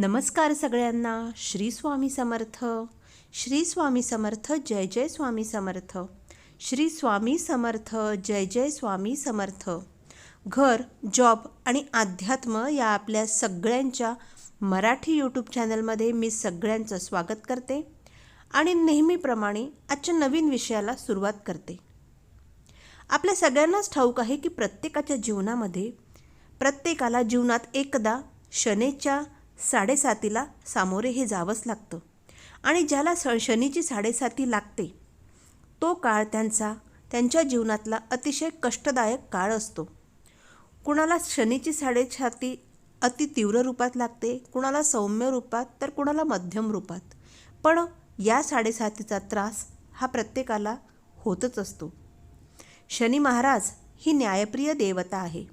नमस्कार सगळ्यांना. श्री स्वामी समर्थ. श्री स्वामी समर्थ जय जय स्वामी समर्थ. श्री स्वामी समर्थ जय जय स्वामी समर्थ. घर जॉब आणि अध्यात्म या आपल्या सगळ्यांच्या मराठी यूट्यूब चॅनलमध्ये मी सगळ्यांचं स्वागत करते आणि नेहमीप्रमाणे आजच्या नवीन विषयाला सुरुवात करते. आपल्या सगळ्यांनाच ठाऊक आहे की प्रत्येकाच्या जीवनामध्ये प्रत्येकाला जीवनात एकदा शनेच्या साडेसातीला सामोरे हे जावंच लागतं. आणि ज्याला स शनीची साडेसाती लागते तो काळ त्यांचा त्यांच्या जीवनातला अतिशय कष्टदायक काळ असतो. कुणाला शनीची साडेसाती अति तीव्र रूपात लागते कुणाला सौम्य रूपात तर कुणाला मध्यम रूपात. पण या साडेसातीचा त्रास हा प्रत्येकाला होतच असतो. शनी महाराज ही न्यायप्रिय देवता आहे.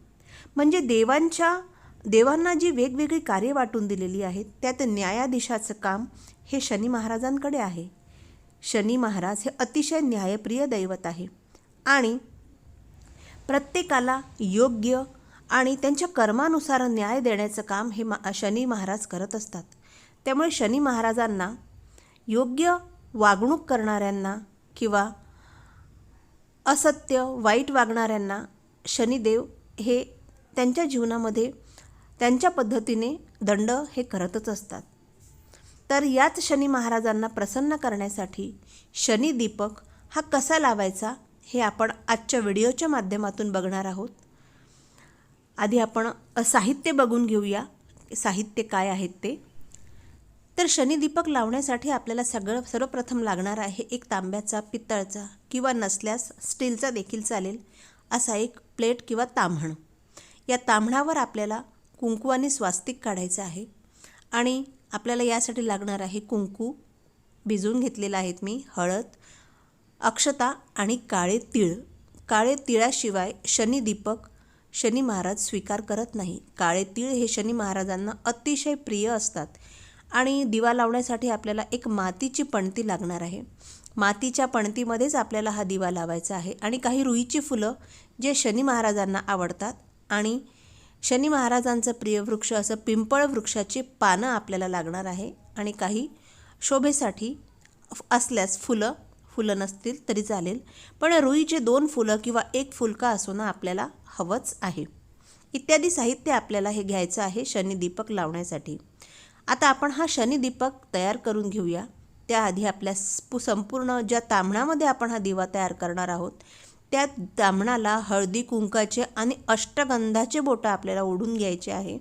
म्हणजे देवांच्या देवांना जी वेगवेगळी कार्य वाटून दिलेली आहेत त्यात न्यायाधीशाचं काम हे शनी महाराजांकडे आहे. शनी महाराज हे अतिशय न्यायप्रिय दैवत आहे. आणि प्रत्येकाला योग्य आणि त्यांच्या कर्मानुसार न्याय देण्याचं काम हे मा शनी महाराज करत असतात. त्यामुळे शनी महाराजांना योग्य वागणूक करणाऱ्यांना किंवा असत्य वाईट वागणाऱ्यांना शनिदेव हे त्यांच्या जीवनामध्ये त्यांच्या पद्धतीने दंड हे करतच असतात. तर याच शनी महाराजांना प्रसन्न करण्यासाठी शनी दीपक हा कसा लावायचा हे आपण आजच्या व्हिडिओच्या माध्यमातून बघणार आहोत. आधी आपण साहित्य बघून घेऊया. साहित्य काय आहेत ते? तर शनिदीपक लावण्यासाठी आपल्याला सगळं सर्वप्रथम लागणार आहे एक तांब्याचा पितळचा किंवा नसल्यास स्टीलचा देखील चालेल असा एक प्लेट किंवा तांबण या तांबणावर आपल्याला कुंकू आणि स्वास्तिक काढायचं आहे. आणि आपल्याला यासाठी लागणार आहे कुंकू. भिजवून घेतलेलं आहेत मी हळद अक्षता आणि काळे तीळ. काळे तिळाशिवाय शनिदीपक शनी महाराज स्वीकार करत नाही. काळे तीळ हे शनी महाराजांना अतिशय प्रिय असतात. आणि दिवा लावण्यासाठी आपल्याला एक मातीची पणती लागणार आहे. मातीच्या पणतीमध्येच आपल्याला हा दिवा लावायचा आहे. आणि काही रुईची फुलं जे शनी महाराजांना आवडतात आणि शनी महाराजांचं प्रिय वृक्ष असं पिंपळ वृक्षाची पानं आपल्याला लागणार आहे आणि काही शोभेसाठी असल्यास फुलं फुलं नसतील तरी चालेल. पण रुईचे दोन फुलं किंवा एक फुलका असून आपल्याला हवंच आहे. इत्यादी साहित्य आपल्याला हे घ्यायचं आहे शनिदीपक लावण्यासाठी. आता आपण हा शनिदीपक तयार करून घेऊया. त्याआधी आपल्या संपूर्ण ज्या तांबणामध्ये आपण हा दिवा तयार करणार आहोत त्या तांबणाला हळदी कुंकाचे आणि अष्टगंधाचे बोटं आपल्याला ओढून घ्यायचे आहे.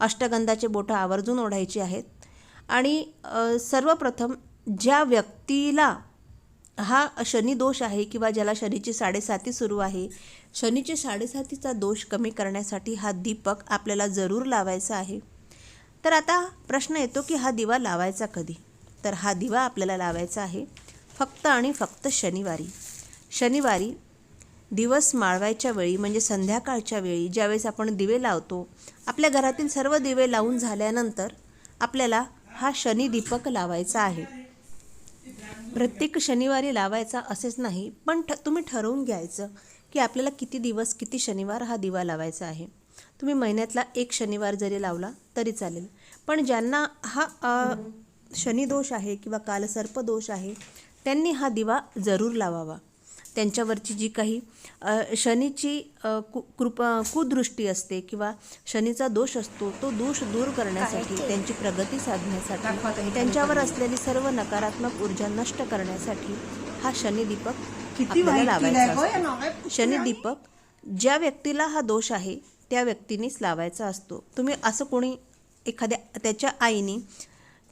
अष्टगंधाचे बोटं आवर्जून ओढायची आहेत. आणि सर्वप्रथम ज्या व्यक्तीला हा शनी दोष आहे किंवा ज्याला शनीची साडेसाती सुरू आहे शनीची साडेसातीचा दोष कमी करण्यासाठी हा दीपक आपल्याला जरूर लावायचा आहे. तर आता प्रश्न येतो की हा दिवा लावायचा कधी? तर हा दिवा आपल्याला लावायचा आहे फक्त आणि फक्त शनिवारी. शनिवारी दिवस माळवायच्या वेळी म्हणजे संध्याकाळच्या वेळी ज्यावेळेस आपण दिवे लावतो आपल्या घरातील सर्व दिवे लावून झाल्यानंतर आपल्याला हा शनिदीपक लावायचा आहे. प्रत्येक शनिवारी लावायचा असेच नाही पण ठ तुम्ही ठरवून घ्यायचं की आपल्याला किती दिवस किती शनिवार हा दिवा लावायचा आहे. तुम्ही महिन्यातला एक शनिवार जरी लावला तरी चालेल. पण ज्यांना हा शनिदोष आहे किंवा कालसर्पदोष आहे त्यांनी हा दिवा जरूर लावावा. त्यांच्यावरची जी काही शनीची कु कृपा कुदृष्टी असते किंवा शनीचा दोष असतो तो दोष दूर करण्यासाठी त्यांची प्रगती साधण्यासाठी त्यांच्यावर असलेली सर्व नकारात्मक ऊर्जा नष्ट करण्यासाठी हा शनिदीपक आपल्याला लावायचा शनिदीपक ज्या व्यक्तीला हा दोष आहे त्या व्यक्तीनेच लावायचा असतो. तुम्ही असं कोणी एखाद्या त्याच्या आईने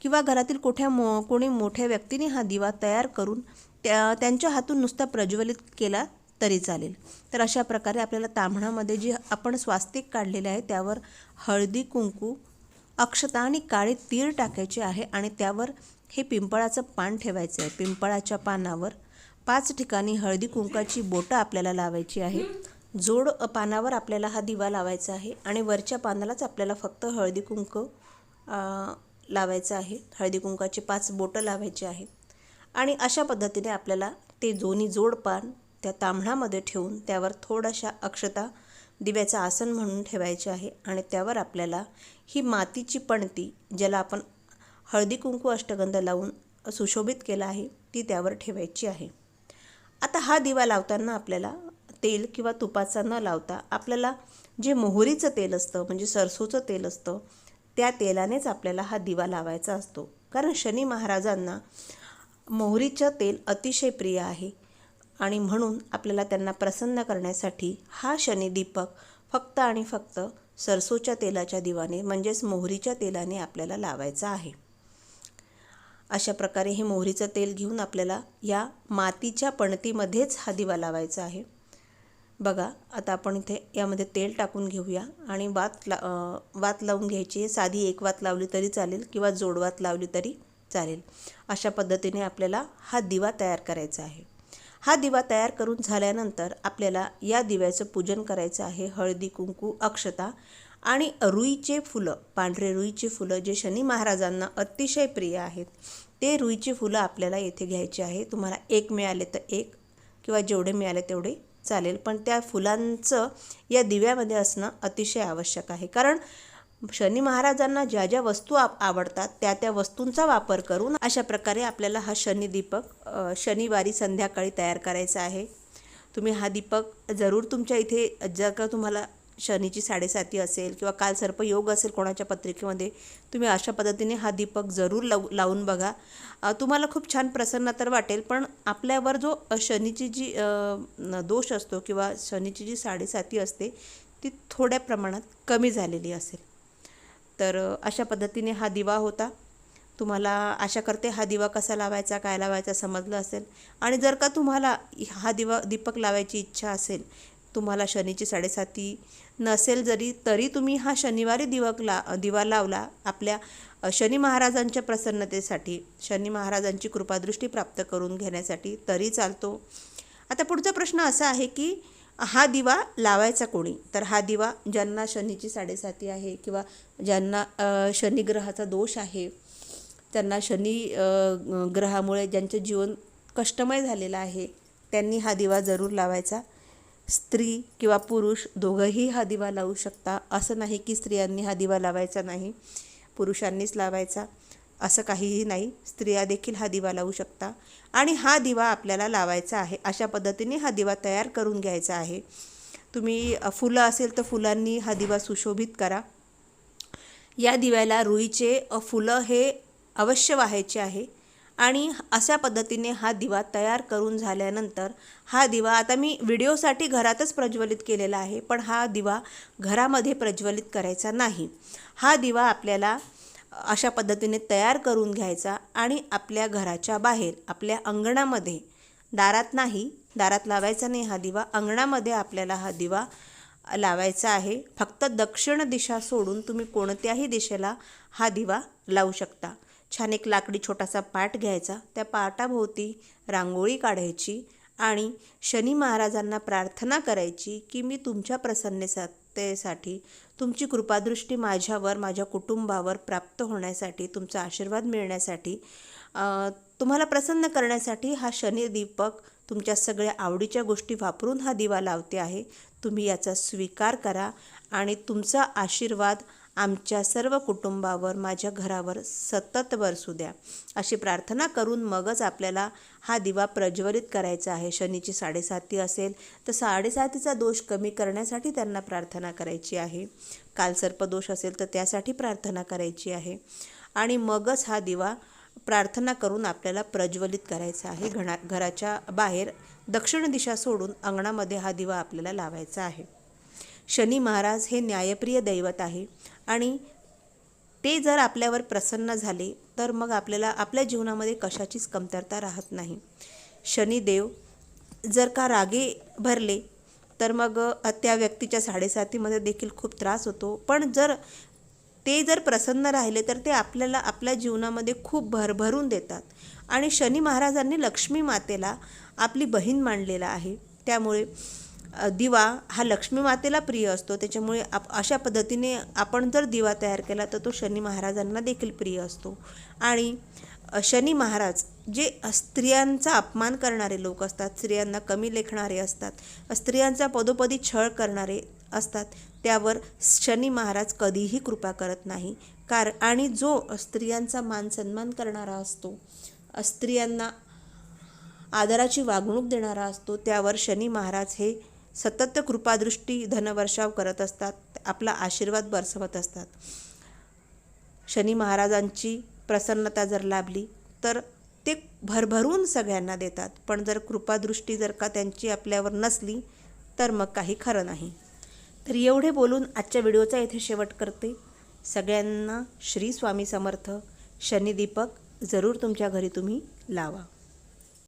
किंवा घरातील कोठ्या मो कोणी मोठ्या व्यक्तीने हा दिवा तयार करून त्या त्यांच्या हातून नुसता प्रज्वलित केला तरी चालेल. तर अशा प्रकारे आपल्याला ताम्हणामध्ये जी आपण स्वास्तिक काढलेले आहे त्यावर हळदी कुंकू अक्षता आणि काळे तीळ टाकायचे आहे आणि त्यावर हे पिंपळाचं पान ठेवायचं आहे. पिंपळाच्या पानावर पाच ठिकाणी हळदी कुंकाची बोटं आपल्याला लावायची आहे. जोड पानावर आपल्याला हा दिवा लावायचा आहे आणि वरच्या पानालाच आपल्याला फक्त हळदी कुंक लावायचं आहे. हळदी कुंकाची पाच बोटं लावायची आहेत. आणि अशा पद्धतीने आपल्याला ते दोन्ही जोडपान त्या तांबणामध्ये ठेवून त्यावर थोड्याशा अक्षता दिव्याचं आसन म्हणून ठेवायचे आहे आणि त्यावर आपल्याला ही मातीची पणती ज्याला आपण हळदी कुंकू अष्टगंध लावून सुशोभित केला आहे ती त्यावर ठेवायची आहे. आता हा दिवा लावताना आपल्याला तेल किंवा तुपाचा न लावता आपल्याला जे मोहरीचं तेल असतं म्हणजे सरसोचं तेल असतं त्या तेलानेच आपल्याला हा दिवा लावायचा असतो. कारण शनी महाराजांना मोहरीचं तेल अतिशय प्रिय आहे. आणि म्हणून आपल्याला त्यांना प्रसन्न करण्यासाठी हा शनी दीपक फक्त आणि फक्त सरसोच्या तेलाच्या दिवाने म्हणजेच मोहरीच्या तेलाने आपल्याला लावायचा आहे. अशा प्रकारे हे मोहरीचं तेल घेऊन आपल्याला या मातीच्या पणतीमध्येच हा दिवा लावायचा आहे. बघा आता आपण इथे यामध्ये तेल टाकून घेऊया आणि वात ला वात लावून घ्यायची साधी एक वात लावली तरी चालेल किंवा जोडवात लावली तरी चालेल. अशा पद्धतीने आपल्याला हा दिवा तयार करायचा आहे. हा दिवा तयार करून झाल्यानंतर आपल्याला या दिव्याचं पूजन करायचं आहे. हळदी कुंकू अक्षता आणि रुईचे फुलं पांढरे रुईचे फुलं जे शनी महाराजांना अतिशय प्रिय आहेत ते रुईचे फुलं आपल्याला येथे घ्यायचे आहे. तुम्हाला एक मिळाले तर एक किंवा जेवढे मिळाले तेवढे चालेल. पण त्या फुलांचं या दिव्यामध्ये असणं अतिशय आवश्यक आहे. कारण शनी महाराजांना ज्या ज्या वस्तू आ आवडतात त्या त्या वस्तूंचा वापर करून अशा प्रकारे आपल्याला हा शनी दीपक शनिवारी संध्याकाळी तयार करायचा आहे. तुम्ही हा दीपक जरूर तुमच्या इथे जर का तुम्हाला शनीची साडेसाती असेल किंवा काल सर्प योग असेल कोणाच्या पत्रिकेमध्ये तुम्ही अशा पद्धतीने हा दीपक जरूर लावू लावून बघा. तुम्हाला खूप छान प्रसन्न तर वाटेल पण आपल्यावर जो शनीची जी दोष असतो किंवा शनीची जी साडेसाती असते ती थोड्या प्रमाणात कमी झालेली असेल. तर अशा पद्धतीने हा दिवा होता. तुम्हाला आशा करते हा दिवा कसा लावायचा काय लावायचा समजलं असेल. आणि जर का तुम्हाला हा दिवा दीपक लावायची इच्छा असेल तुम्हाला शनीची साडेसाती नसेल जरी तरी तुम्ही हा शनिवारी दिवक ला दिवा लावला आपल्या शनी महाराजांच्या प्रसन्नतेसाठी शनी महाराजांची कृपादृष्टी प्राप्त करून घेण्यासाठी तरी चालतो. आता पुढचा प्रश्न असा आहे की हा दिवा लावायचा कोणी? तर हा दिवा ज्यांना शनीची साडेसाती आहे किंवा ज्यांना शनिग्रहाचा दोष आहे त्यांना शनी ग्रहामुळे ज्यांचं जीवन कष्टमय झालेलं आहे त्यांनी हा दिवा जरूर लावायचा. स्त्री किंवा पुरुष दोघंही हा दिवा लावू शकता. असं नाही की स्त्रियांनी हा दिवा लावायचा नाही पुरुषांनीच लावायचा. असं काहीही नाही. स्त्रिया देखील हा दिवा लावू शकता. आणि हा दिवा आपल्याला लावायचा आहे. अशा पद्धतीने हा दिवा तयार करून घ्यायचा आहे. तुम्ही फुलं असेल तर फुलांनी हा दिवा सुशोभित करा. या दिव्याला रुईचे फुलं हे अवश्य व्हायचे आहे. आणि अशा पद्धतीने हा दिवा तयार करून झाल्यानंतर हा दिवा आता मी व्हिडिओसाठी घरातच प्रज्वलित केलेला आहे पण हा दिवा घरामध्ये प्रज्वलित करायचा नाही. हा दिवा आपल्याला अशा पद्धतीने तयार करून घ्यायचा आणि आपल्या घराच्या बाहेर आपल्या अंगणामध्ये. दारात नाही दारात लावायचा नाही हा दिवा. अंगणामध्ये आपल्याला हा दिवा लावायचा आहे. फक्त दक्षिण दिशा सोडून तुम्ही कोणत्याही दिशेला हा दिवा लावू शकता. छान एक लाकडी छोटासा पाट घ्यायचा. त्या पाटाभोवती रांगोळी काढायची आणि शनी महाराजांना प्रार्थना करायची की मी तुमच्या प्रसन्नतेसाठी तुमची कृपादृष्टी माझ्यावर माझ्या कुटुंबावर प्राप्त होण्यासाठी तुमचा आशीर्वाद मिळण्यासाठी तुम्हाला प्रसन्न करण्यासाठी हा शनी दीपक तुमच्या सगळ्या आवडीच्या गोष्टी वापरून हा दिवा लावते आहे. तुम्ही याचा स्वीकार करा आणि तुमचा आशीर्वाद आमच्या सर्व कुटुंबावर माझ्या घरावर सतत बरसू द्या. अशी प्रार्थना करून मगच आपल्याला हा दिवा प्रज्वलित करायचा आहे. शनीची साडेसाती असेल तर साडेसातीचा दोष कमी करण्यासाठी त्यांना प्रार्थना करायची आहे. कालसर्पदोष असेल तर त्यासाठी प्रार्थना करायची आहे. आणि मगच हा दिवा प्रार्थना करून आपल्याला प्रज्वलित करायचा आहे. घणा घराच्या बाहेर दक्षिण दिशा सोडून अंगणामध्ये हा दिवा आपल्याला लावायचा आहे. शनी महाराज हे न्यायप्रिय दैवत आहे. आणि ते जर आपल्यावर प्रसन्न झाले तर मग आपल्याला आपल्या जीवनामध्ये कशाचीच कमतरता राहत नाही. शनिदेव जर का रागे भरले तर मग त्या व्यक्तीच्या साडेसातीमध्ये देखील खूप त्रास होतो. पण जर ते जर प्रसन्न राहिले तर ते आपल्याला आपल्या जीवनामध्ये खूप भरभरून देतात. आणि शनी महाराजांनी लक्ष्मी मातेला आपली बहीण मानलेला आहे. त्यामुळे दिवा हा लक्ष्मी मातेला प्रिय असतो. त्याच्यामुळे आप अशा पद्धतीने आपण जर दिवा तयार केला तर तो शनी महाराजांना देखील प्रिय असतो. आणि शनी महाराज जे स्त्रियांचा अपमान करणारे लोक असतात स्त्रियांना कमी लेखणारे असतात स्त्रियांचा पदोपदी छळ करणारे असतात त्यावर शनी महाराज कधीही कृपा करत नाही. कार आणि जो स्त्रियांचा मान सन्मान करणारा असतो स्त्रियांना आदराची वागणूक देणारा असतो त्यावर शनी महाराज हे सतत कृपादृष्टी धनवर्षाव करत असतात. आपला आशीर्वाद बरसवत असतात. शनी महाराजांची प्रसन्नता जर लाभली तर ते भरभरून सगळ्यांना देतात. पण जर कृपादृष्टी जर का त्यांची आपल्यावर नसली तर मग काही खरं नाही. तर एवढे बोलून आजच्या व्हिडिओचा येथे शेवट करते. सगळ्यांना श्री स्वामी समर्थ. शनिदीपक जरूर तुमच्या घरी तुम्ही लावा.